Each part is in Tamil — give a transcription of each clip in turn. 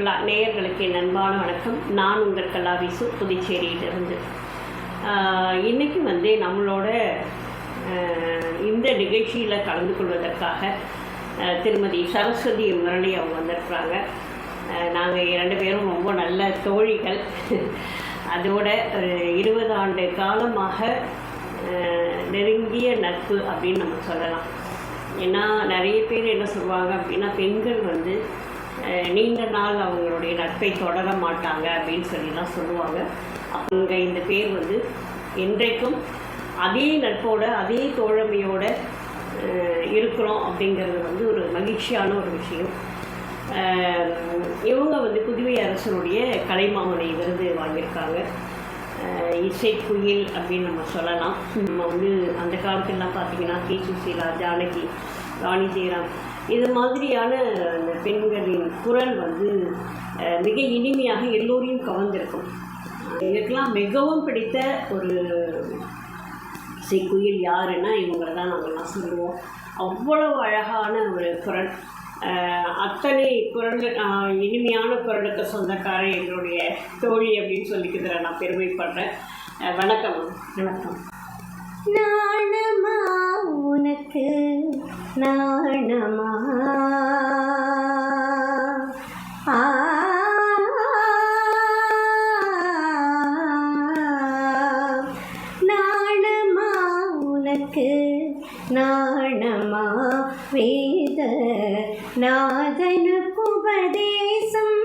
சுற்றுலா நேயர்களுக்கு என் அன்பான வணக்கம். நான் உங்கள் கலாவிசு புதுச்சேரியிலிருந்து. இன்றைக்கி வந்து நம்மளோட இந்த நிகழ்ச்சியில் கலந்து கொள்வதற்காக திருமதி சரஸ்வதி முரளி அவங்க வந்திருக்கிறாங்க. நாங்கள் இரண்டு பேரும் ரொம்ப நல்ல தோழிகள். அதோட ஒரு இருபது ஆண்டு காலமாக நெருங்கிய நட்பு அப்படின்னு நம்ம சொல்லலாம். ஏன்னா நிறைய பேர் என்ன சொல்லுவாங்க அப்படின்னா பெண்கள் வந்து நீண்ட நாள் அவங்களுடைய நட்பை தொடர மாட்டாங்க அப்படின்னு சொல்லிலாம் சொல்லுவாங்க. அவங்க இந்த பேர் வந்து என்றைக்கும் அதே நட்போட அதே தோழமையோட இருக்கிறோம் அப்படிங்கிறது வந்து ஒரு மகிழ்ச்சியான ஒரு விஷயம். இவங்க வந்து புதுவை அரசனுடைய கலைமாமனை விருது வாங்கியிருக்காங்க. இசை குயில் அப்படின்னு நம்ம சொல்லலாம். நம்ம வந்து அந்த காலத்துலலாம் பார்த்தீங்கன்னா கே. சுசீலா ஜானகி ராணி ஜெயராம் இது மாதிரியான அந்த பெண்களின் குரல் வந்து மிக இனிமையாக எல்லோரையும் கவர்ந்திருக்கும். எனக்கெல்லாம் மிகவும் பிடித்த ஒரு இசைக்குயில் யாருன்னா இவங்களை தான் நாங்கள்லாம் சொல்லுவோம். அவ்வளவு அழகான ஒரு குரல். அத்தனை குரல் இனிமையான குரலுக்கு சொந்தக்கார எங்களுடைய தோழி அப்படின்னு சொல்லிக்கிறதுல நான் பெருமைப்படுறேன். வணக்கம். வணக்கம். நாணமா உனக்கு நாணமா நாணமா உனக்கு நாணமா வேத நாதனுக்கு உபதேசம்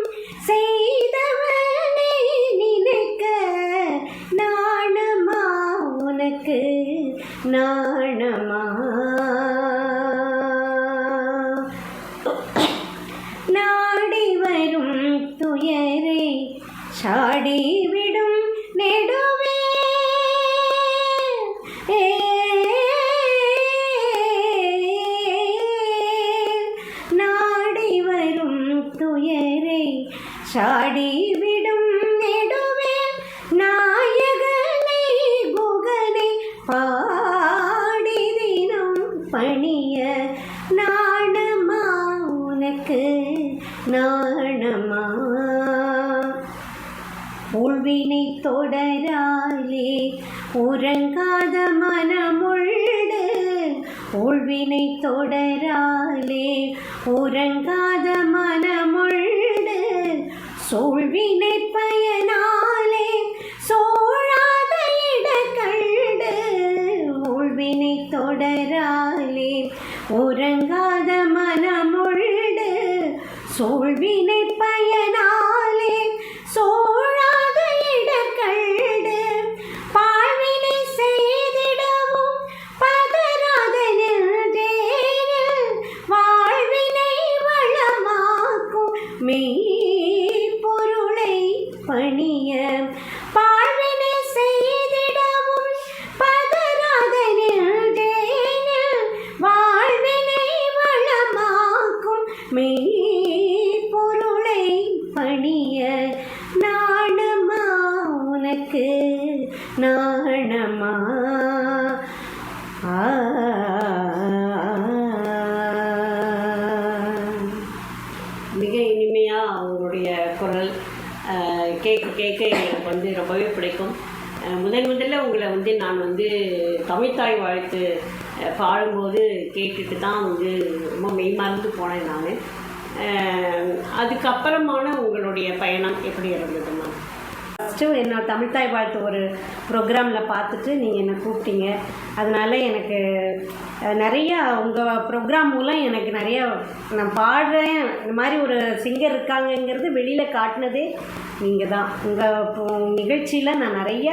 சாடி விடும் நெடுவே நாயகனை குகனை பாடி தினம் பணிய நாணமா உனக்கு நாணமா உள்வினை தொடராலே உறங்காத மனமுள்ளு உள்வினை தொடராலே உறங்காத மனமுள்டு சோழ்வினை பயனாலே சோழாத இடக்கண்டு உள்வினை தொடராலே. உறங்கா தமிழ்த்தாய் வாழ்த்து பாடும்போது கேட்டுட்டு தான் வந்து ரொம்ப மெய்மறந்து போனேன் நான். அதுக்கப்புறமான உங்களுடைய பயணம் எப்படி இருந்ததுமா ஃபஸ்ட்டு என்னோட தமிழ்த்தாய் வாழ்த்து ஒரு ப்ரோக்ராமில் பார்த்துட்டு நீங்கள் என்னை கூப்பிட்டீங்க. அதனால் எனக்கு நிறையா உங்கள் ப்ரோக்ராம் மூலம் எனக்கு நிறைய நான் பாடுறேன். இந்த மாதிரி ஒரு சிங்கர் இருக்காங்கங்கிறது வெளியில் காட்டினதே நீங்கள் தான் உங்கள் நிகழ்ச்சியில் நான் நிறைய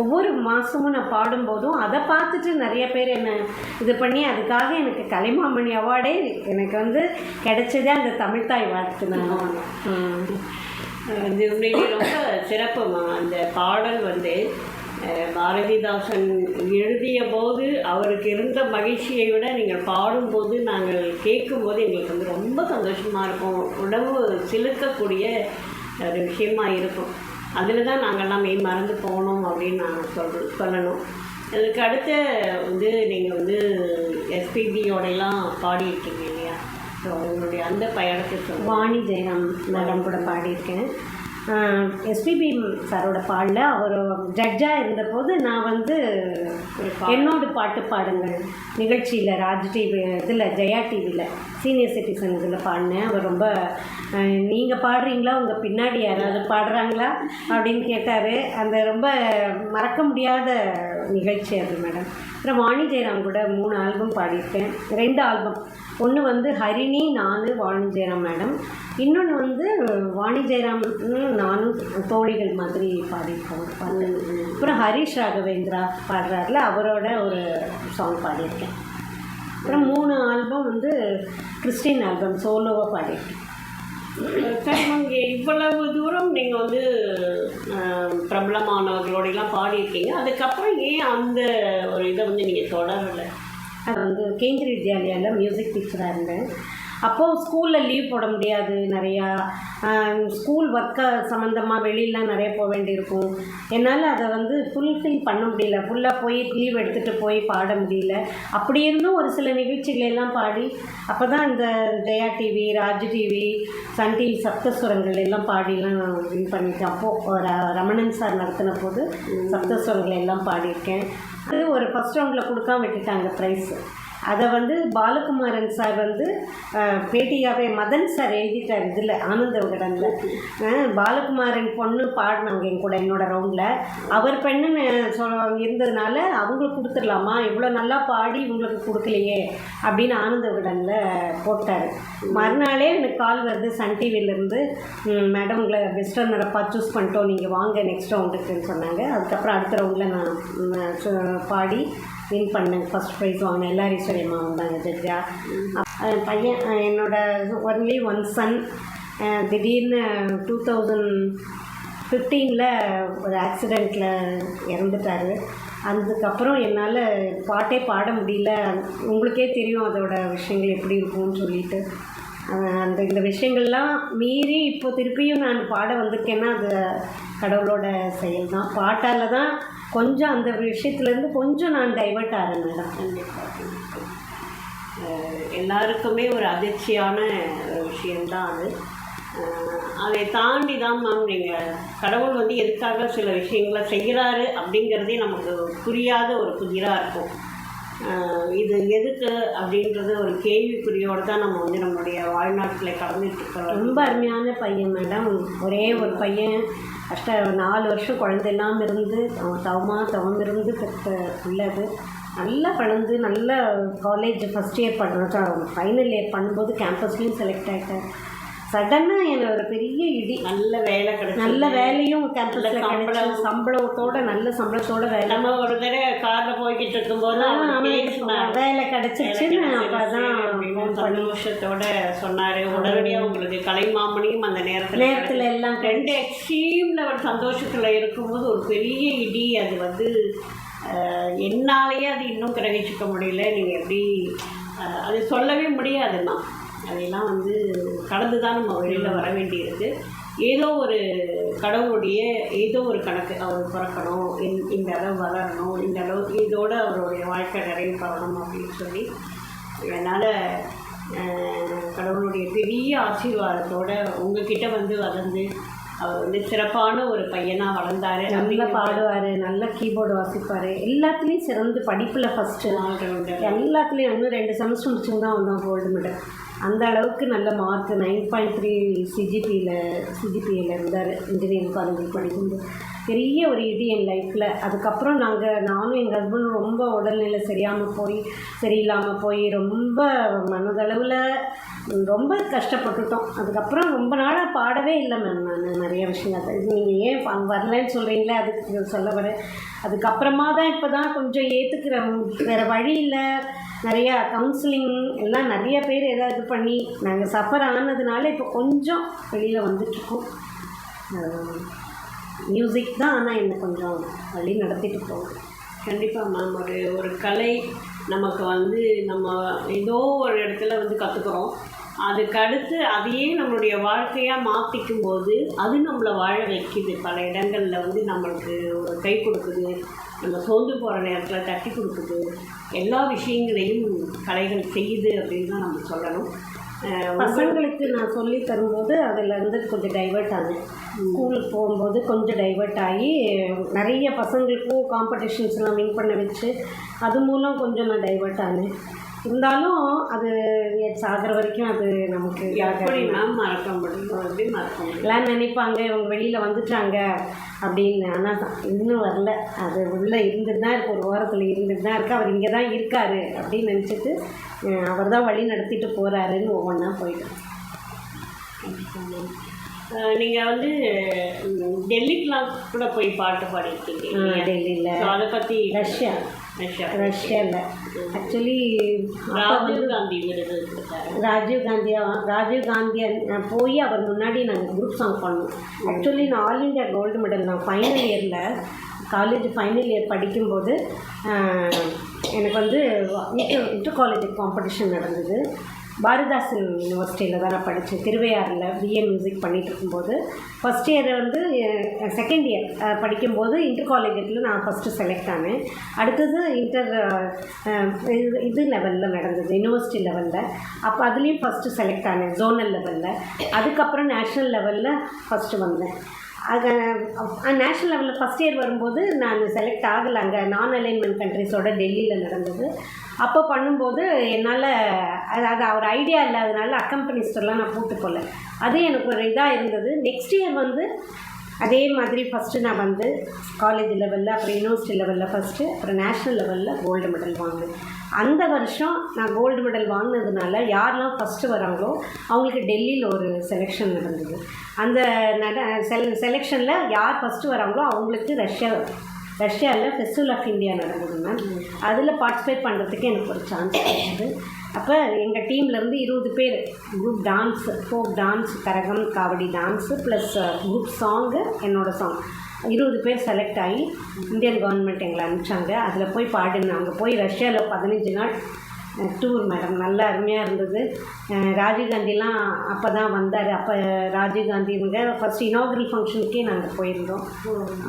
ஒவ்வொரு மாதமும் நான் பாடும்போதும் அதை பார்த்துட்டு நிறைய பேர் என்னை இது பண்ணி அதுக்காக எனக்கு கலைமாமணி அவார்டே எனக்கு வந்து கிடைச்சதே அந்த தமிழ்த்தாய் வாழ்த்து நான் வந்து உண்மையிலே ரொம்ப சிறப்புமா? அந்த பாடல் வந்து பாரதிதாசன் எழுதிய போது அவருக்கு இருந்த மகிழ்ச்சியை விட நீங்கள் பாடும்போது நாங்கள் கேட்கும்போது எங்களுக்கு வந்து ரொம்ப சந்தோஷமாக இருக்கும். உடம்பு சிலுக்கக்கூடிய ஒரு விஷயமா இருக்கும். அதில் தான் நாங்கள்லாம் மெய் மறந்து போகணும் அப்படின்னு நான் சொல் சொல்லணும். அதுக்கு அடுத்த வந்து நீங்கள் வந்து எஸ்பிபியோடையெல்லாம் பாடிட்டுருக்கீங்க ஸோ உங்களுடைய அந்த பயணத்திற்கு வாணி ஜெயராம் மேடம் கூட பாடியிருக்கேன். எஸ்பிபி சாரோட பாடல. அவர் ஜட்ஜாக இருந்தபோது நான் வந்து என்னோட பாட்டு பாடுங்கள். நிகழ்ச்சியில் ராஜ் டிவி இதில் ஜெயா டிவியில் சீனியர் சிட்டிசன் இதில் பாடினேன். அவர் ரொம்ப நீங்கள் பாடுறீங்களா? உங்கள் பின்னாடி யாராவது பாடுறாங்களா? அப்படின்னு கேட்டார். அந்த ரொம்ப மறக்க முடியாத நிகழ்ச்சி அது மேடம். அப்புறம் வாணி ஜெயராம் கூட மூணு ஆல்பம் பாடியிருக்கேன். ரெண்டு ஆல்பம் ஒன்று வந்து ஹரிணி நான் வாணி ஜெயராம் மேடம் இன்னொன்று வந்து வாணி ஜெயராம் நானும் தோழிகள் மாதிரி பாடியிருக்கோம். அப்புறம் ஹரிஷ் ராகவேந்திரா பாடுறாருல அவரோட ஒரு சாங் பாடியிருக்கேன். அப்புறம் மூணு ஆல்பம் வந்து கிறிஸ்டின் ஆல்பம் சோலோவாக பாடியிருக்கேன். இங்கே இவ்வளவு தூரம் நீங்கள் வந்து பிரபலமானவர்களோடையெல்லாம் பாடியிருக்கீங்க. அதுக்கப்புறம் ஏன் அந்த ஒரு இதை வந்து நீங்கள் தொடரலை? அது வந்து கேந்திரிய வித்யாலயாவில் மியூசிக் டீச்சராக இருந்தேன். அப்போது ஸ்கூலில் லீவ் போட முடியாது நிறையா. ஸ்கூல் ஒர்க்கை சம்மந்தமாக வெளியிலாம் நிறைய போக வேண்டியிருக்கும். என்னால் அதை வந்து ஃபுல்ஃபில் பண்ண முடியல. ஃபுல்லாக போய் லீவ் எடுத்துகிட்டு போய் பாட முடியல. அப்படி இருந்தும் ஒரு சில நிகழ்ச்சிகள் எல்லாம் பாடி அப்போ தான் இந்த Jaya TV Raj TV Sun TV Saptaswarangal எல்லாம் பாடிலாம் வின் பண்ணிட்டேன். அப்போது ரமணன் சார் நடத்தின போது சப்தஸ்வரங்கள் எல்லாம் பாடியிருக்கேன். ஒரு ஃபஸ்ட் ரவுண்டில் கொடுக்காம விட்டுட்டாங்க ப்ரைஸு அதை வந்து பாலகுமாரன் சார் வந்து பேட்டியாகவே பேட்டியாவே மதன் சார் எழுதிட்டார் இதில் ஆனந்த விகடனில் பாலகுமாரன் பொண்ணு பாடினாங்க என் கூட என்னோட ரவுண்டில் அவர் பெண்ணுன்னு சொல் இருந்ததுனால அவங்களுக்கு கொடுத்துடலாமா? இவ்வளோ நல்லா பாடி இவங்களுக்கு கொடுக்கலையே அப்படின்னு ஆனந்த விகடனில் போட்டார். மறுநாளே எனக்கு கால் வருது சன் டிவிலேருந்து மேடம் உங்களை வெஸ்டர்ன் நடப்பா சூஸ் பண்ணிட்டோம் நீங்கள் வாங்க நெக்ஸ்ட் ரவுண்டுக்குன்னு சொன்னாங்க. அதுக்கப்புறம் அடுத்த ரவுண்டில் நான் பாடி வின் பண்ணேன். ஃபஸ்ட் ப்ரைஸ் வாங்கினேன். எல்லா ஈஸ்வரியம்மா வந்தாங்க ஜட்ஜா. பையன் என்னோடய என்னோட ஒன்லி ஒன் சன் திடீர்னு டூ தௌசண்ட் ஃபிஃப்டீனில் ஒரு ஆக்சிடெண்ட்டில் இறந்துட்டார். அதுக்கப்புறம் என்னால் பாட்டே பாட முடியல. உங்களுக்கே தெரியும் அதோட விஷயங்கள் எப்படி இருக்கும்னு சொல்லிட்டு. அந்த இந்த விஷயங்கள்லாம் மீறி இப்போ திருப்பியும் நான் பாட வந்திருக்கேன்னா அது கடவுளோட செயல் தான் பாட்டால் தான் கொஞ்சம் அந்த விஷயத்துலேருந்து கொஞ்சம் நான் டைவர்ட் ஆகிறேன் மேடம் கண்டிப்பாக எல்லாருக்குமே ஒரு அதிர்ச்சியான ஒரு விஷயம்தான் அது. அதை தாண்டி தான் மேம் நீங்கள் கடவுள் வந்து எதுக்காக சில விஷயங்களை செய்கிறாரு அப்படிங்கிறதே நமக்கு புரியாத ஒரு புதிராக இருக்கும். இது எதுக்கு அப்படின்றது ஒரு கேள்விக்குறியோடு தான் நம்ம வந்து நம்மளுடைய வாழ்நாட்களை கடந்துட்டு இருக்கிறோம். ரொம்ப அருமையான பையன் மேடம். ஒரே ஒரு பையன். கஷ்ட நாலு வருஷம் குழந்தை இல்லாமல் இருந்து அவன் தவமாக தவம் இருந்து பெற்ற நல்லா வளர்ந்து நல்ல காலேஜ் ஃபஸ்ட் இயர் பண்ணுறோம் ஃபைனல் இயர் பண்ணும்போது கேம்பஸ்லேயும் செலக்ட் ஆகிட்டேன் சடனாக எனக்கு ஒரு பெரிய இடி. நல்ல வேலை கிடைச்சு நல்ல வேலையும் கேம்பஸில் சம்பளம். சம்பளத்தோட நல்ல சம்பளத்தோட வேலை. நம்ம ஒரு தடவை காரில் போய்கிட்டு இருக்கும்போது. வேலை கிடைச்சிருச்சுன்னு அப்போ தான் சந்தோஷத்தோட சொன்னாரு. உடனடியாக உங்களுக்கு கலைமாமணியும் அந்த நேரத்தில் நேரத்தில் எல்லாம் ரெண்டு எக்ஸ்ட்ரீம்ல ஒரு சந்தோஷத்துல இருக்கும்போது ஒரு பெரிய இடி. அது வந்து என்னாலேயே அது இன்னும் கிரகிச்சுக்க முடியல. நீங்க எப்படி அது சொல்லவே முடியாதுன்னா அதெல்லாம் வந்து கடந்து தான் நம்ம வெளியில் வர வேண்டியிருக்கு. ஏதோ ஒரு கடவுளுடைய ஏதோ ஒரு கணக்கு அவர் பிறக்கணும் இந்த- இந்த அளவு வளரணும் இந்த அளவு இதோட அவருடைய வாழ்க்கை நிறைவு பெறணும் அப்படின்னு சொல்லி அதனால் கடவுளுடைய பெரிய ஆசீர்வாதத்தோடு உங்ககிட்ட வந்து வளர்ந்து அவர் வந்து சிறப்பான ஒரு பையனாக வளர்ந்தாரு நல்லா பாடுவார் நல்லா கீபோர்டு வாசிப்பார். எல்லாத்துலேயும் சிறந்து படிப்பில் ஃபஸ்ட்டு. எல்லாத்துலேயும் இன்னும் ரெண்டு செமஸ்டர் முடிச்சுன்னு தான் வந்தோம் கோல்டு மெடல் அந்த அளவுக்கு நல்ல மார்க் நைன் பாயிண்ட் த்ரீ சிஜிபியில் சிஜிபியில் இருந்தார் இன்ஜினியரிங் காலேஜில் படிக்கும்போது. பெரிய ஒரு இது என் லைஃப்பில் அதுக்கப்புறம் நாங்கள் நானும் எங்கள் ஹஸ்பண்டும் ரொம்ப உடல்நிலை சரியாமல் போய் சரியில்லாமல் போய் ரொம்ப மனதளவில் ரொம்ப கஷ்டப்பட்டுட்டோம். அதுக்கப்புறம் ரொம்ப நாளாக பாடவே இல்லை மேம் நான் நிறைய விஷயங்கள். நீங்கள் ஏன் வரலன்னு வரலைன்னு சொல்கிறீங்களே அதுக்கு சொல்ல வரேன். அதுக்கப்புறமா தான் இப்போ தான் கொஞ்சம் ஏற்றுக்கிற வேறு வழி இல்லை. நிறையா கவுன்சிலிங் எல்லாம் நிறைய பேர் ஏதாவது இது பண்ணி நாங்கள் சஃபர் ஆனதுனால இப்போ கொஞ்சம் வெளியில் வந்துட்டுருக்கோம். மியூசிக் தான் ஆனால் என்னை கொஞ்சம் வழி நடத்திட்டு போகுது. கண்டிப்பாக மேம் ஒரு ஒரு கலை நமக்கு வந்து நம்ம ஏதோ ஒரு இடத்துல வந்து கற்றுக்குறோம் அதுக்கு அடுத்து அதையே நம்மளுடைய வாழ்க்கையாக மாற்றிக்கும் போது அது நம்மளை வாழ வைக்குது. பல இடங்களில் வந்து நம்மளுக்கு ஒரு கை கொடுக்குது. நம்ம சோர்ந்து போகிற நேரத்தில் தட்டி கொடுக்குது. எல்லா விஷயங்களையும் கலைகள் செய்யுது அப்படின்னு தான் நம்ம சொல்லணும். பசங்களுக்கு நான் சொல்லி தரும்போது அதில் இருந்து கொஞ்சம் டைவர்ட் ஆனேன் ஸ்கூலுக்கு போகும்போது கொஞ்சம் டைவர்ட் ஆகி நிறைய பசங்களுக்கும் காம்படிஷன்ஸ்லாம் வின் பண்ண வச்சு அது மூலம் கொஞ்சம் நான் டைவர்ட் ஆனேன் இருந்தாலும் அது சாகிற வரைக்கும் அது நமக்கு எப்படி மேம் மறக்க முடியும்? எப்படி மறக்க முடியும்? எல்லாம் நினைப்பாங்க இவங்க வெளியில் வந்துட்டாங்க அப்படின்னு. ஆனால் இன்னும் வரல. அது உள்ளே இருந்துட்டு தான் இருக்கு. ஒரு ஓரத்தில் இருந்துட்டு தான் இருக்கு. அவர் இங்கே தான் இருக்காரு அப்படின்னு நினச்சிட்டு அவர் தான் வழி நடத்திட்டு போகிறாருன்னு ஒவ்வொன்றா போயிட்டு அஹ், நீங்க வந்து டெல்லிக்கெலாம் கூட போய் பாட்டு பாடியிருக்கீங்க இல்லையா? டெல்லியில். அதை பற்றி ரஷ்யா. ரஷ்யாவில் ஆக்சுவலி ராஜீவ் காந்தி விருது ராஜீவ் காந்தியா ராஜீவ் காந்தி போய் அவர் முன்னாடி நாங்கள் குரூப் சாங் பண்ணோம். ஆக்சுவலி நான் ஆல் இந்தியா கோல்டு மெடல் நான் ஃபைனல் இயரில் காலேஜ் ஃபைனல் இயர் படிக்கும்போது எனக்கு வந்து இன்டர் இன்டர் காலேஜ் காம்படிஷன் நடந்தது. பாரதிதாசன் யூனிவர்சிட்டியில் தான் நான் படித்தேன் திருவையாறில் பிஏ மியூசிக் பண்ணிகிட்ருக்கும்போது ஃபஸ்ட் இயர் வந்து செகண்ட் இயர் படிக்கும்போது இன்டர் காலேஜில் நான் ஃபஸ்ட்டு செலக்ட் ஆனேன். அடுத்தது இன்டர் இது இது லெவலில் நடந்தது யூனிவர்சிட்டி லெவலில் அப்போ அதுலேயும் ஃபஸ்ட்டு செலக்ட் ஆனேன் ஜோனல் லெவலில் அதுக்கப்புறம் நேஷ்னல் லெவலில் ஃபஸ்ட்டு வந்தேன். அது நேஷ்னல் லெவலில் ஃபஸ்ட் இயர் வரும்போது நான் செலக்ட் ஆகலை. அங்கே நான் அலைன்மெண்ட் கண்ட்ரிஸோட டெல்லியில் நடந்தது. அப்போ பண்ணும்போது என்னால் அது அவர் ஐடியா இல்லாதனால அக்கம்பனிஸ்டர்லாம் நான் போட்டு போகல அது எனக்கு ஒரு இதாக இருந்தது. நெக்ஸ்ட் இயர் வந்து அதே மாதிரி ஃபஸ்ட்டு நான் வந்து காலேஜ் லெவலில் அப்புறம் யூனிவர்சிட்டி லெவலில் ஃபஸ்ட்டு அப்புறம் நேஷ்னல் லெவலில் கோல்டு மெடல் வாங்கினேன். அந்த வருஷம் நான் கோல்டு மெடல் வாங்கினதுனால யாரெல்லாம் ஃபஸ்ட்டு வராங்களோ அவங்களுக்கு டெல்லியில் ஒரு செலெக்ஷன் நடந்தது. அந்த நட செல செலெக்ஷனில் யார் ஃபஸ்ட்டு வராங்களோ அவங்களுக்கு ரஷ்யா ரஷ்யாவில் ஃபெஸ்டிவல் ஆஃப் இந்தியா நடந்தது மேம் அதில் பார்ட்டிசிபேட் பண்ணுறதுக்கு எனக்கு ஒரு சான்ஸ் கிடைச்சது. அப்போ எங்கள் டீம்லேருந்து இருபது பேர் group dance folk dance karagam kavadi dance plus group song என்னோடய சாங் இருபது பேர் செலக்ட் ஆகி இந்தியன் கவர்மெண்ட் எங்களை அனுப்பிச்சாங்க. அதில் போய் பாடினேன் அங்கே போய் ரஷ்யாவில் பதினஞ்சு நாள் டூர் மேடம் நல்லா அருமையாக இருந்தது. ராஜீவ்காந்திலாம் அப்போ தான் வந்தார். அப்போ ராஜீவ்காந்தி ஃபஸ்ட் இனாகரல் ஃபங்க்ஷனுக்கே நாங்கள் போயிருந்தோம்.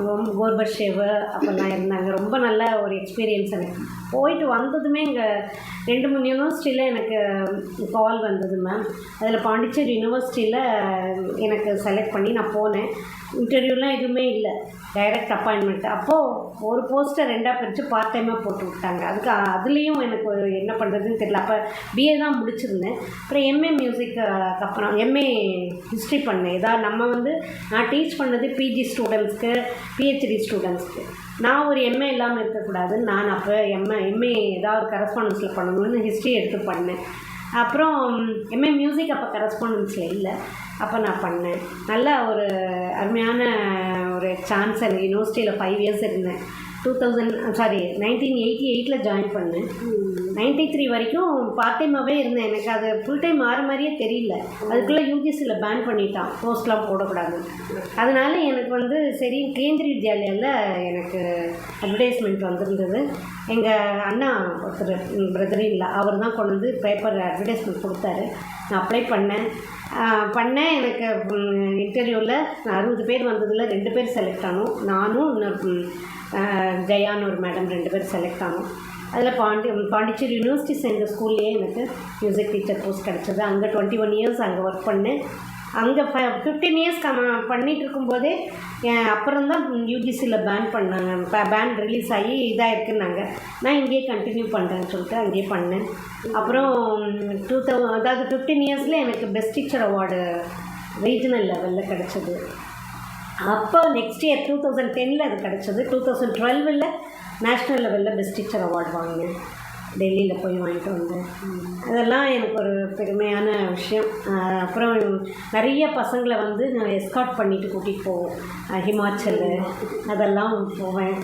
ரொம்ப கோர்பஷேவு அப்போல்லாம் இருந்தாங்க. ரொம்ப நல்ல ஒரு எக்ஸ்பீரியன்ஸ் எனக்கு போயிட்டு வந்ததுமே இங்கே ரெண்டு மூணு யூனிவர்சிட்டியில் எனக்கு கால் வந்தது மேம் அதில் பாண்டிச்சேரி யூனிவர்சிட்டியில் எனக்கு செலக்ட் பண்ணி நான் போனேன். இன்டர்வியூலாம் எதுவுமே இல்லை. டைரக்ட் அப்பாயின்மெண்ட் அப்போது ஒரு போஸ்ட்டை ரெண்டாக பிரித்து பார்ட் டைமாக போட்டு விட்டாங்க. அதுக்கு அதுலேயும் எனக்கு ஒரு என்ன பண்ணுறதுன்னு தெரியல. அப்போ பிஏ தான் முடிச்சிருந்தேன். அப்புறம் எம்ஏ மியூசிக்கு அப்புறம் எம்ஏ ஹிஸ்ட்ரி பண்ணேன். ஏதாவது நம்ம வந்து நான் டீச் பண்ணது பிஜி ஸ்டூடெண்ட்ஸ்க்கு பிஹெச்டி ஸ்டூடெண்ட்ஸ்க்கு நான் ஒரு எம்ஏ இல்லாமல் இருக்கக்கூடாது நான் அப்போ எம்ஏ எம்ஏ ஏதாவது கரஸ்பாண்டன்ஸில் பண்ணணும்னு ஹிஸ்ட்ரி எடுத்து பண்ணேன். அப்புறம் எம்ஏ மியூசிக் அப்போ கரஸ்பாண்டன்ஸில் இல்லை. அப்போ நான் பண்ணேன். நல்ல ஒரு அருமையான ஒரு சான்ஸ் எனக்கு யூனிவர்சிட்டியில் ஃபைவ் இயர்ஸ் இருந்தேன். Two thousand sorry nineteen eighty எயிட்டில் ஜாயின் பண்ணேன். நைன்டி த்ரீ வரைக்கும் பார்ட் டைமாகவே இருந்தேன். எனக்கு அது ஃபுல் டைம் மாற மாதிரியே தெரியல. அதுக்குள்ளே யூஜிசியில் பேன் பண்ணிட்டான். போஸ்ட்லாம் போடக்கூடாது. அதனால எனக்கு வந்து சரி கேந்திரிய வித்யாலயாவில் எனக்கு அட்வர்டைஸ்மெண்ட் வந்திருந்தது. எங்கள் அண்ணா ஒருத்தர் பிரதர் இல்லை அவர் தான் கொண்டு வந்து பேப்பர் அட்வர்டைஸ்மெண்ட் கொடுத்தாரு. நான் அப்ளை பண்ணேன். பண்ணேன் எனக்கு இன்டர்வியூவில் அறுபது பேர் வந்ததில் ரெண்டு பேர் செலக்ட் ஆனோம். நானும் இன்னொரு ஜெயான்னு ஒரு மேடம் ரெண்டு பேர் செலக்ட் ஆனோம். அதில் பாண்டி பாண்டிச்சேரி யூனிவர்சிட்டி சேர்ந்த ஸ்கூல்லேயே எனக்கு மியூசிக் டீச்சர் போஸ்ட் கிடச்சிது. அங்கே டுவெண்ட்டி ஒன் இயர்ஸ் அங்கே ஒர்க் பண்ணேன். அங்கே ஃப ஃபிஃப்டீன் இயர்ஸ் கம பண்ணிகிட்டு இருக்கும்போதே அப்புறம் தான் யூஜிசியில் பேன் பண்ணாங்க. பேன் ரிலீஸ் ஆகி இதாக இருக்குன்னாங்க நான் இங்கேயே கண்டினியூ பண்ணுறேன்னு சொல்லிட்டு அங்கேயே பண்ணேன். அப்புறம் டூ தௌ அதாவது ஃபிஃப்டீன் இயர்ஸில் எனக்கு பெஸ்ட் டீச்சர் அவார்டு ரீஜனல் லெவலில் கிடச்சிது. அப்போ நெக்ஸ்ட் இயர் டூ தௌசண்ட் டெனில் அது கிடச்சது. டூ தௌசண்ட் டுவெல்வில் நேஷ்னல் லெவலில் பெஸ்ட் டீச்சர் அவார்டு வாங்கினேன். டெல்லியில் போய் வாங்கிட்டு வந்தேன். அதெல்லாம் எனக்கு ஒரு பெருமையான விஷயம். அப்புறம் நிறைய பசங்களை வந்து நான் எஸ்கார்ட் பண்ணிட்டு கூட்டிகிட்டு போவோம். ஹிமாச்சல் அதெல்லாம் போவேன்.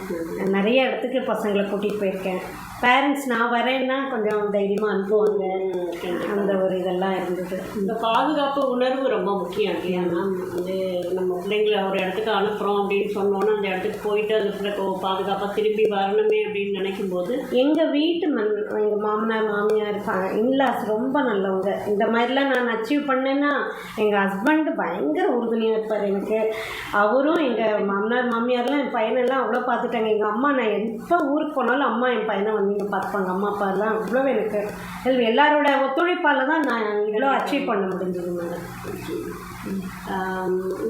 நிறைய இடத்துக்கு பசங்களை கூட்டிகிட்டு போயிருக்கேன். பேரண்ட்ஸ் நான் வரேன்னா கொஞ்சம் தைரியமாக அனுப்புவாங்க. அந்த ஒரு இதெல்லாம் இருந்தது. இந்த பாதுகாப்பு உணர்வு ரொம்ப முக்கியம் இல்லையா? மேம் வந்து நம்ம பிள்ளைங்களை ஒரு இடத்துக்கு அனுப்புகிறோம் அப்படின்னு சொன்னோன்னா அந்த இடத்துக்கு போயிட்டு அந்த பாதுகாப்பாக திரும்பி வரணுமே அப்படின்னு நினைக்கும் போது எங்கள் வீட்டு மண் எங்கள் மாமனார் மாமியார் இன்லாஸ் ரொம்ப நல்லவங்க. இந்த மாதிரிலாம் நான் அச்சீவ் பண்ணேன்னா எங்கள் ஹஸ்பண்டு பயங்கர உறுதுணையாக இருப்பார் எனக்கு. அவரும் எங்கள் மாமனார் மாமியார்லாம் என் பையனெல்லாம் அவ்வளோ பார்த்துட்டாங்க. எங்கள் அம்மா நான் எப்போ ஊருக்கு போனாலும் அம்மா என் பையனை வந்து குழந்தைங்க பார்த்துப்பாங்க அம்மா அப்பா எல்லாம் இவ்வளோ எனக்கு. எல்லாரோட ஒத்துழைப்பால் தான் நான் இவ்வளோ அச்சீவ் பண்ண முடிஞ்சது மேடம்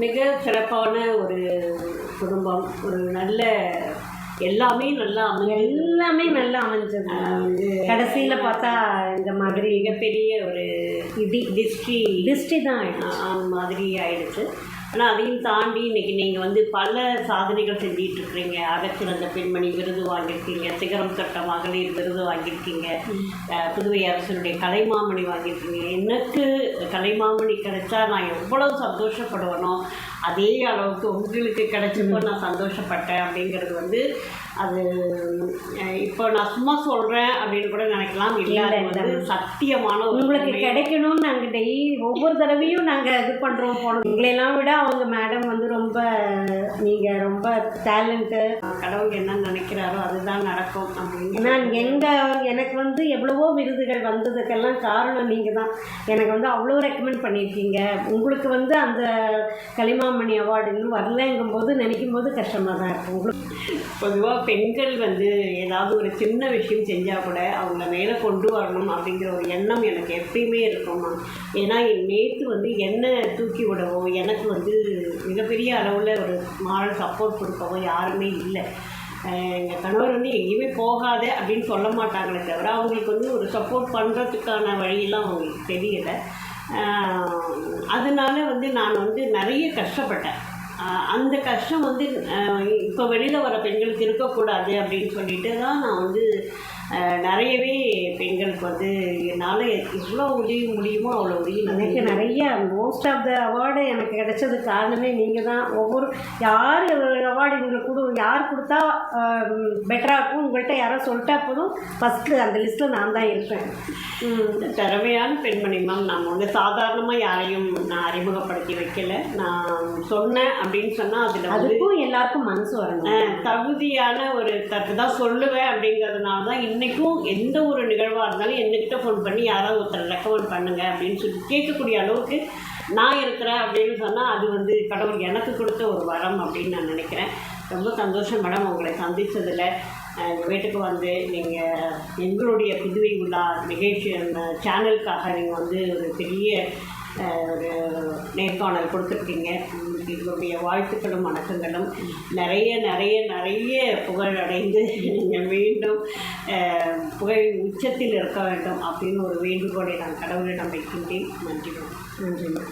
மிக சிறப்பான ஒரு குடும்பம். ஒரு நல்ல எல்லாமே நல்லா அமைஞ்சு எல்லாமே நல்லா அமைஞ்சது. கடைசியில் பார்த்தா இந்த மாதிரி மிகப்பெரிய ஒரு இடி. டிஸ்ட்ரி திருஷ்டி தான் ஆயிடுச்சு. மாதிரி ஆயிடுச்சு. ஆனால் அதையும் தாண்டி இன்றைக்கி நீங்கள் வந்து பல சாதனைகள் செஞ்சிகிட்டு இருக்கிறீங்க அகச்சிறந்த பெண்மணி விருது வாங்கியிருக்கீங்க. சிகரம் கட்ட மகளிர் விருது வாங்கியிருக்கீங்க. புதுவை அரசனுடைய கலைமாமணி வாங்கியிருக்கீங்க. எனக்கு கலைமாமணி கிடைச்சா நான் எவ்வளோ சந்தோஷப்படுவேனோ அதே அளவுக்கு உங்களுக்கு கிடைச்சப்போ நான் சந்தோஷப்பட்டேன் அப்படிங்கிறது வந்து அது இப்போ நான் சும்மா சொல்கிறேன் அப்படின்னு கூட நினைக்கலாம். இல்லை அது வந்து சத்தியமான உங்களுக்கு. கிடைக்கணும்னு நாங்கள் டெய்லி ஒவ்வொரு தடவையும் நாங்கள் இது பண்ணுறோம் போனோம் உங்களையெல்லாம் விட அவங்க மேடம் வந்து ரொம்ப நீங்கள் ரொம்ப டேலண்ட்டு கடவுள் என்ன நினைக்கிறாரோ அதுதான் நடக்கும் அப்படின்னு நான் எங்கள் எனக்கு வந்து எவ்வளவோ விருதுகள் வந்ததுக்கெல்லாம் காரணம் நீங்கள் தான் எனக்கு வந்து அவ்வளோ ரெக்கமெண்ட் பண்ணியிருக்கீங்க. உங்களுக்கு வந்து அந்த கலிமாமணி அவார்டு இன்னும் வரலங்கும் போது நினைக்கும் போது கஷ்டமாக தான் இருக்கும் உங்களுக்கு பொதுவாக பெண்கள் வந்து ஏதாவது ஒரு சின்ன விஷயம் செஞ்சால் கூட அவங்கள மேலே கொண்டு வரணும் அப்படிங்கிற ஒரு எண்ணம் எனக்கு எப்பயுமே இருக்கும்மா. ஏன்னா நேற்று வந்து என்ன தூக்கி விடவோ எனக்கு வந்து மிகப்பெரிய அளவில் ஒரு மாரல் சப்போர்ட் கொடுக்கவோ யாருமே இல்லை. எங்கள் கணவர் வந்து எங்கேயுமே போகாத அப்படின்னு சொல்ல மாட்டாங்களே தவிர அவங்களுக்கு வந்து ஒரு சப்போர்ட் பண்ணுறதுக்கான வழியெல்லாம் அவங்களுக்கு தெரியலை. அதனால வந்து நான் வந்து நிறைய கஷ்டப்பட்டேன். அந்த கஷ்டம் வந்து இப்போ வெளியில் வர பெண்களுக்கு இருக்கக்கூடாது அப்படின்னு சொல்லிட்டு தான் நான் வந்து நிறையவே பெண்களுக்கு வந்து என்னால் எவ்வளோ உதவி முடியுமோ அவ்வளோ உதவி நான் எனக்கு நிறைய மோஸ்ட் ஆஃப் த அவார்டு எனக்கு கிடைச்சதுக்கு காரணமே நீங்கள் தான் ஒவ்வொரு யார் அவார்டு உங்களுக்கு கொடு யார் கொடுத்தா பெட்டராக இருக்கும் உங்கள்கிட்ட யாரோ சொல்லிட்டா போதும். ஃபஸ்ட்டு அந்த லிஸ்ட்டில் நான் தான் இருப்பேன். திறமையான பெண்மணி மேம் நம்ம வந்து சாதாரணமாக யாரையும் நான் அறிமுகப்படுத்தி வைக்கல. நான் சொன்னேன் அப்படின்னு சொன்னால் அதில் அதுக்கும் எல்லாருக்கும் மனசு வரணும். தகுதியான ஒரு கருத்து தான் சொல்லுவேன் அப்படிங்கிறதுனால தான் இன்றைக்கும் எந்த ஒரு நிகழ்வாக இருந்தாலும் என்கிட்ட ஃபோன் பண்ணி யாராவது ஒருத்தர் ரெக்கமெண்ட் பண்ணுங்க அப்படின்னு சொல்லி கேட்கக்கூடிய அளவுக்கு நான் இருக்கிறேன் அப்படின்னு சொன்னால் அது வந்து கடவுள் எனக்கு கொடுத்த ஒரு வரம் அப்படின்னு நான் நினைக்கிறேன். ரொம்ப சந்தோஷம் மேடம் உங்களை சந்தித்ததில் எங்கள் வீட்டுக்கு வந்து நீங்கள் எங்களுடைய புதுவை உலா நிகழ்ச்சி சேனலுக்காக நீங்கள் வந்து ஒரு பெரிய ஒரு நேர்காணல் கொடுத்துருக்கீங்க. எங்களுடைய வாழ்த்துக்களும் வணக்கங்களும் நிறைய நிறைய நிறைய புகழ் அடைந்து நீங்கள் மீண்டும் புகழ் உச்சத்தில் இருக்க வேண்டும் அப்படின்னு ஒரு வேண்டுகோளை நான் கடவுளிடம் வைக்கின்றேன். நன்றி. நன்றி.